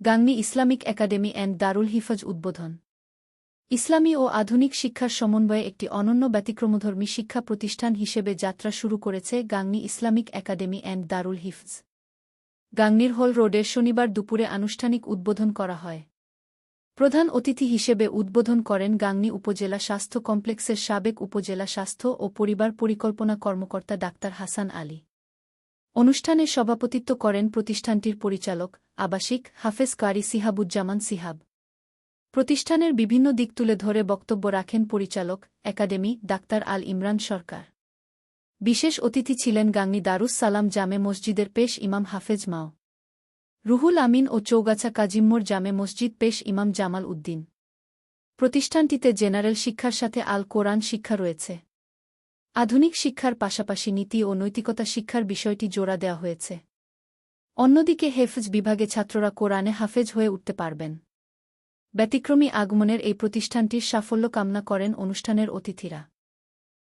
Gangni Islamic academy and Darul Hifz উদ্বোধন। ইসলামী ও আধুনিক শিক্ষার সমন্বয়ে একটি অনন্য ব্যতিক্রমধর্মী শিক্ষা প্রতিষ্ঠান হিসেবে যাত্রা শুরু করেছে Gangni Islamic academy and Darul Hifz. গাংনীর হল রোডে শনিবার দুপুরে আনুষ্ঠানিক উদ্বোধন করা হয়। প্রধান অতিথি হিসেবে উদ্বোধন করেন গাংনী উপজেলা স্বাস্থ্য কমপ্লেক্সের সাবেক উপজেলা স্বাস্থ্য ও পরিবার পরিকল্পনা কর্মকর্তা ডাক্তার হাসান আলী। অনুষ্ঠানে সভাপতিত্ব করেন প্রতিষ্ঠানটির পরিচালক আবাসিক হাফেজ কারি সিহাবুজ্জামান সিহাব। প্রতিষ্ঠানের বিভিন্ন দিক তুলে ধরে বক্তব্য রাখেন পরিচালক একাডেমি ডাক্তার আল ইমরান সরকার। বিশেষ অতিথি ছিলেন গাংনী দারুস সালাম জামে মসজিদের পেশ ইমাম হাফেজ মাও। রুহুল আমিন ও চৌগাছা কাজিম্মোর জামে মসজিদ পেশ ইমাম জামাল উদ্দিন। প্রতিষ্ঠানটিতে জেনারেল শিক্ষার সাথে আল কোরআন শিক্ষা রয়েছে। আধুনিক শিক্ষার পাশাপাশি নীতি ও নৈতিকতা শিক্ষার বিষয়টি জোড়া দেওয়া হয়েছে। অন্যদিকে হেফজ বিভাগে ছাত্ররা কোরআনে হাফেজ হয়ে উঠতে পারবেন। ব্যতিক্রমী আগমনের এই প্রতিষ্ঠানটির সাফল্য কামনা করেন অনুষ্ঠানের অতিথিরা।